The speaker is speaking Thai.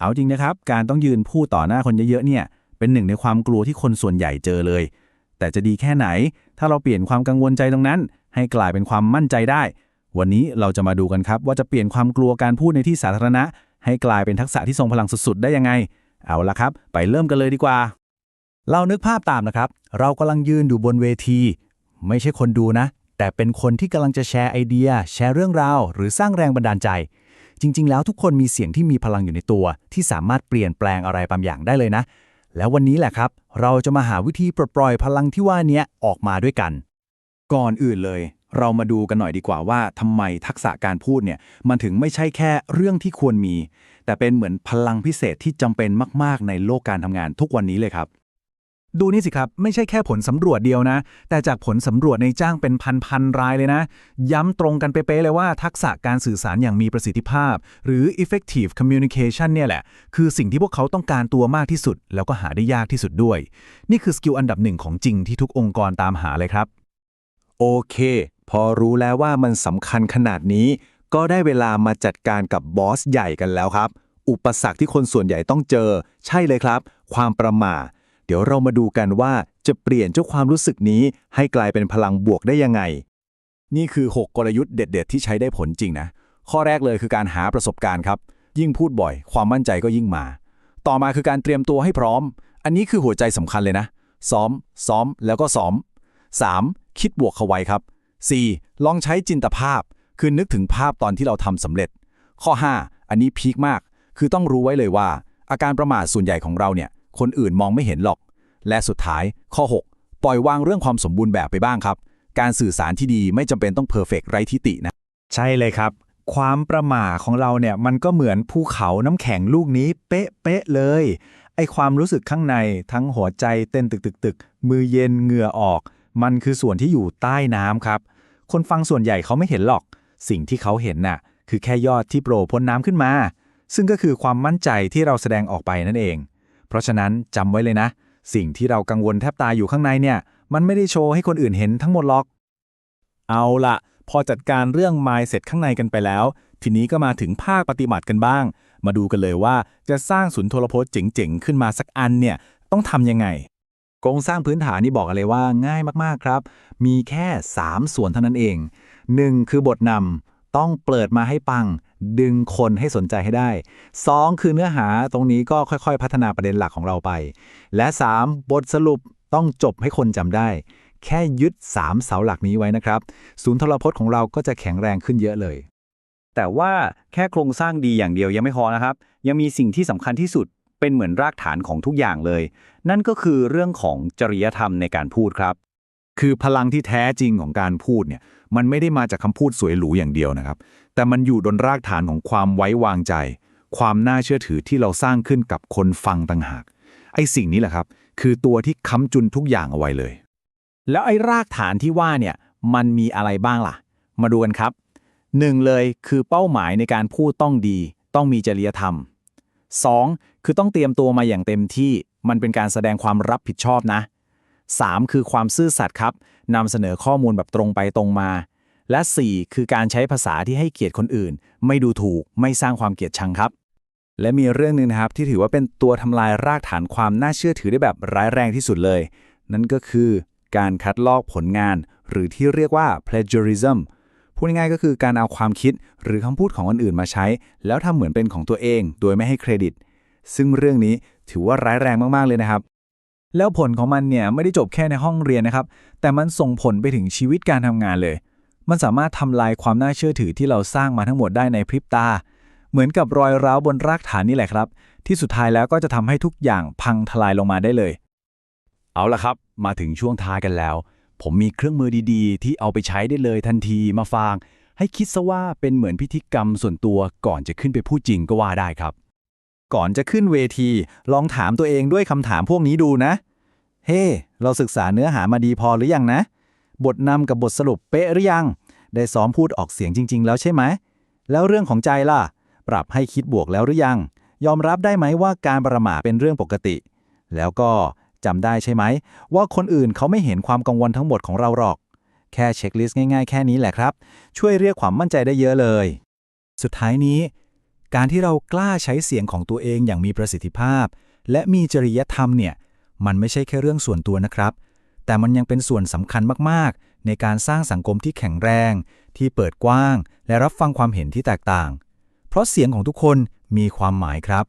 เอาจริงนะครับ การต้องยืนพูดต่อหน้าคนเยอะๆเนี่ย เป็นหนึ่งในความกลัวที่คนส่วนใหญ่เจอเลย แต่จะดีแค่ไหน ถ้าเราเปลี่ยนความกังวลใจตรงนั้น ให้กลายเป็นความมั่นใจได้ วันนี้เราจะมาดูกันครับ ว่าจะเปลี่ยนความกลัวการพูดในที่สาธารณะ ให้กลายเป็นทักษะที่ทรงพลังสุดๆ ได้ยังไง เอาละครับ ไปเริ่มกันเลยดีกว่า เรานึกภาพตามนะครับ เรากำลังยืนอยู่บนเวที ไม่ใช่คนดูนะ แต่เป็นคนที่กำลังจะแชร์ไอเดีย แชร์เรื่องราว หรือสร้างแรงบันดาลใจ จริง ๆ แล้วทุกคนมีเสียงที่มีพลังอยู่ในตัว ที่สามารถเปลี่ยนแปลงอะไรบางอย่างได้เลยนะ แล้ววันนี้แหละครับ เราจะมาหาวิธีปลดปล่อยพลังที่ว่านี้ออกมาด้วยกัน ก่อนอื่นเลย เรามาดูกันหน่อยดีกว่าว่าทำไมทักษะการพูดเนี่ยมันถึงไม่ใช่แค่เรื่องที่ควรมี แต่เป็นเหมือนพลังพิเศษที่จำเป็นมาก ๆ ในโลกการทำงานทุกวันนี้เลยครับ ดูนี่สิครับ ไม่ใช่แค่ผลสำรวจเดียวนะ แต่จากผลสำรวจในจ้างเป็นพันๆรายเลยนะ ย้ำตรงกันเป๊ะเลยว่าทักษะการสื่อสารอย่างมีประสิทธิภาพ หรือ effective communication เนี่ยแหละ คือสิ่งที่พวกเขาต้องการตัวมากที่สุด แล้วก็หาได้ยากที่สุดด้วย นี่คือสกิลอันดับหนึ่งของจริงที่ทุกองค์กรตามหาเลยครับ โอเค พอรู้แล้วว่ามันสำคัญขนาดนี้ ก็ได้เวลามาจัดการกับบอสใหญ่กันแล้วครับ อุปสรรคที่คนส่วนใหญ่ต้องเจอ ใช่เลยครับ ความประม่า เดี๋ยวเรามาดูกันว่าจะเปลี่ยนเจ้าความรู้สึกนี้ ให้กลายเป็นพลังบวกได้ยังไง นี่คือ 6 กลยุทธ์เด็ด ๆ ที่ใช้ได้ผลจริงนะ ข้อแรกเลยคือการหาประสบการณ์ครับ ยิ่งพูดบ่อย ความมั่นใจก็ยิ่งมา ต่อมาคือการเตรียมตัวให้พร้อม อันนี้คือหัวใจสำคัญเลยนะ ซ้อม ซ้อม แล้วก็ซ้อม 3. คิดบวกเข้าไว้ครับ 4. ลองใช้จินตภาพ คือนึกถึงภาพตอนที่เราทำสำเร็จ ข้อ 5 อันนี้พีคมาก คือต้องรู้ไว้เลยว่า อาการประมาทส่วนใหญ่ของเราเนี่ย คนอื่นมองไม่เห็นหรอก และสุดท้าย ข้อ 6 ปล่อยวางเรื่องความสมบูรณ์แบบไปบ้างครับ การสื่อสารที่ดีไม่จำเป็นต้องเพอร์เฟกไร้ทิตินะ ใช่เลยครับ ความประหม่าของเราเนี่ยมันก็เหมือนภูเขาน้ำแข็งลูกนี้เป๊ะเป๊ะเลยไอความรู้สึกข้างในทั้งหัวใจเต้นตึกตึกตึกมือเย็นเหงื่อออก มันคือส่วนที่อยู่ใต้น้ำครับ คนฟังส่วนใหญ่เขาไม่เห็นหรอก สิ่งที่เขาเห็นน่ะ คือแค่ยอดที่โผล่พ้นน้ำขึ้นมา ซึ่งก็คือความมั่นใจที่เราแสดงออกไปนั่นเอง ราะฉะนั้นจำไว้เลยนะ สิ่งที่เรากังวลแทบตายอยู่ข้างในเนี่ย มันไม่ได้โชว์ให้คนอื่นเห็นทั้งหมดหรอก เอาละพอจัดการเรื่อง mindset ข้างในกันไปแล้ว ทีนี้ก็มาถึงภาคปฏิบัติกันบ้าง มาดูกันเลยว่าจะสร้างศูนย์โทรพจน์เจ๋งๆ ขึ้นมาสักอันเนี่ยต้องทำยังไงโครงสร้างพื้นฐานนี่บอกเลยว่าง่ายมากๆครับ มีแค่ 3 ส่วนเท่านั้นเอง 1. คือบทนำ ต้องเปิดมาให้ปัง ดึงคนให้สนใจให้ได้ 2. คือเนื้อหาตรงนี้ก็ค่อยๆ พัฒนาประเด็นหลักของเราไป และ 3. บทสรุปต้องจบให้คนจำได้ แค่ยึด 3 เสาหลักนี้ไว้นะครับ ศูนย์ทรพจน์ของเราก็จะแข็งแรงขึ้นเยอะเลย แต่ว่าแค่โครงสร้างดีอย่างเดียวยังไม่พอนะครับ ยังมีสิ่งที่สำคัญที่สุดเป็นเหมือนรากฐานของทุกอย่างเลย นั่นก็คือเรื่องของจริยธรรมในการพูดครับ คือพลังที่แท้จริงของการพูดเนี่ยมันไม่ได้มาจากคำพูดสวยหรูอย่างเดียวนะครับ แต่มันอยู่บนรากฐานของความไว้วางใจ ความน่าเชื่อถือที่เราสร้างขึ้นกับคนฟังต่างหาก ไอ้สิ่งนี้แหละครับ คือตัวที่ค้ำจุนทุกอย่างเอาไว้เลย แล้วไอ้รากฐานที่ว่าเนี่ยมันมีอะไรบ้างล่ะ มาดูกันครับหนึ่งเลยคือเป้าหมายในการพูดต้องดี ต้องมีจริยธรรม 2. คือต้องเตรียมตัวมาอย่างเต็มที่มันเป็นการแสดงความรับผิดชอบนะ 3. คือความซื่อสัตย์ครับนำเสนอข้อมูลแบบตรงไปตรงมา และ 4. คือการใช้ภาษาที่ให้เกียรติคนอื่น ไม่ดูถูกไม่สร้างความเกลียดชังครับ และมีเรื่องหนึ่งนะครับที่ถือว่าเป็นตัวทำลายรากฐานความน่าเชื่อถือได้แบบร้ายแรงที่สุดเลย นั่นก็คือการคัดลอกผลงาน หรือที่เรียกว่า plagiarism พูดง่ายๆก็คือการเอาความคิดหรือคำพูดของคนอื่นมาใช้ แล้วทำเหมือนเป็นของตัวเอง โดยไม่ให้เครดิต ซึ่งเรื่องนี้ถือว่าร้ายแรงมากๆเลยนะครับ แล้วผลของมันเนี่ยไม่ได้จบแค่ในห้องเรียนนะครับ แต่มันส่งผลไปถึงชีวิตการทำงานเลย มันสามารถทำลายความน่าเชื่อถือที่เราสร้างมาทั้งหมดได้ในพริบตา เหมือนกับรอยร้าวบนรากฐานนี่แหละครับ ที่สุดท้ายแล้วก็จะทำให้ทุกอย่างพังทลายลงมาได้เลย เอาละครับ มาถึงช่วงท้ายกันแล้ว ผมมีเครื่องมือดีๆ ที่เอาไปใช้ได้เลยทันทีมาฟังให้คิดซะว่าเป็นเหมือนพิธีกรรมส่วนตัวก่อนจะขึ้นไปพูดจริงก็ว่าได้ครับ ก่อนจะขึ้นเวที ลองถามตัวเองด้วยคำถามพวกนี้ดูนะ เฮ้เราศึกษาเนื้อหามาดีพอหรือยังนะ บทนำกับบทสรุปเป๊ะหรือยัง ได้ซ้อมพูดออกเสียงจริง ๆ แล้วใช่ไหม แล้วเรื่องของใจล่ะ ปรับให้คิดบวกแล้วหรือยัง ยอมรับได้ไหมว่าการประม่าเป็นเรื่องปกติ แล้วก็จำได้ใช่ไหม ว่าคนอื่นเขาไม่เห็นความกังวลทั้งหมดของเราหรอก แค่เช็คลิสต์ง่ายๆ แค่นี้แหละครับ ช่วยเรียกความมั่นใจได้เยอะเลย สุดท้ายนี้ การที่เรากล้าใช้เสียงของตัวเองอย่างมีประสิทธิภาพ และมีจริยธรรมเนี่ย มันไม่ใช่แค่เรื่องส่วนตัวนะครับ แต่มันยังเป็นส่วนสำคัญมากๆ ในการสร้างสังคมที่แข็งแรง ที่เปิดกว้าง และรับฟังความเห็นที่แตกต่าง เพราะเสียงของทุกคนมีความหมายครับ